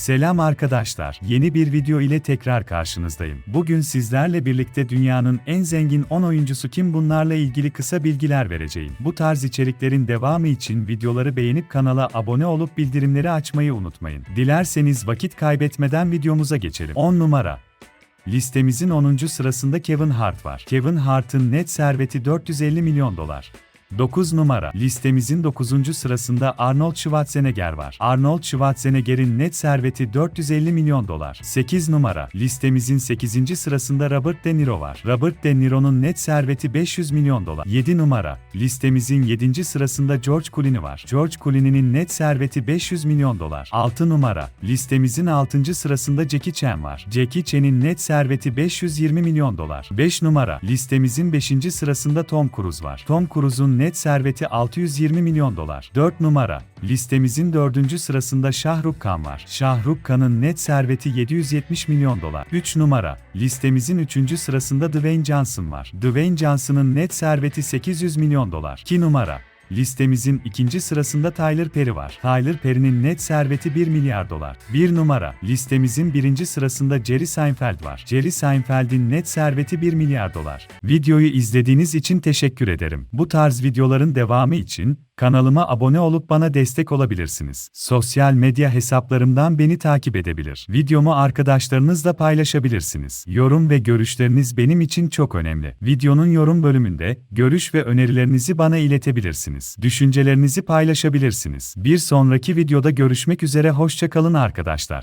Selam arkadaşlar. Yeni bir video ile tekrar karşınızdayım. Bugün sizlerle birlikte dünyanın en zengin 10 oyuncusu kim bunlarla ilgili kısa bilgiler vereceğim. Bu tarz içeriklerin devamı için videoları beğenip kanala abone olup bildirimleri açmayı unutmayın. Dilerseniz vakit kaybetmeden videomuza geçelim. 10 numara Listemizin 10. sırasında Kevin Hart var. Kevin Hart'ın net serveti 450 milyon dolar. 9 numara. Listemizin 9. sırasında Arnold Schwarzenegger var. Arnold Schwarzenegger'in net serveti 450 milyon dolar. 8 numara. Listemizin 8. sırasında Robert De Niro var. Robert De Niro'nun net serveti 500 milyon dolar. 7 numara. Listemizin 7. sırasında George Clooney var. George Clooney'nin net serveti 500 milyon dolar. 6 numara. Listemizin 6. sırasında Jackie Chan var. Jackie Chan'in net serveti 520 milyon dolar. 5 numara. Listemizin 5. sırasında Tom Cruise var. Tom Cruise'un net serveti 620 milyon dolar. 4 numara. Listemizin 4. sırasında Şahrukh Khan var. Şahrukh Khan'ın net serveti 770 milyon dolar. 3 numara. Listemizin 3. sırasında Dwayne Johnson var. Dwayne Johnson'ın net serveti 800 milyon dolar. 2 numara. Listemizin ikinci sırasında Tyler Perry var. Tyler Perry'nin net serveti 1 milyar dolar. 1 numara. Listemizin birinci sırasında Jerry Seinfeld var. Jerry Seinfeld'in net serveti 1 milyar dolar. Videoyu izlediğiniz için teşekkür ederim. Bu tarz videoların devamı için kanalıma abone olup bana destek olabilirsiniz. Sosyal medya hesaplarımdan beni takip edebilir. Videomu arkadaşlarınızla paylaşabilirsiniz. Yorum ve görüşleriniz benim için çok önemli. Videonun yorum bölümünde görüş ve önerilerinizi bana iletebilirsiniz. Düşüncelerinizi paylaşabilirsiniz. Bir sonraki videoda görüşmek üzere hoşçakalın arkadaşlar.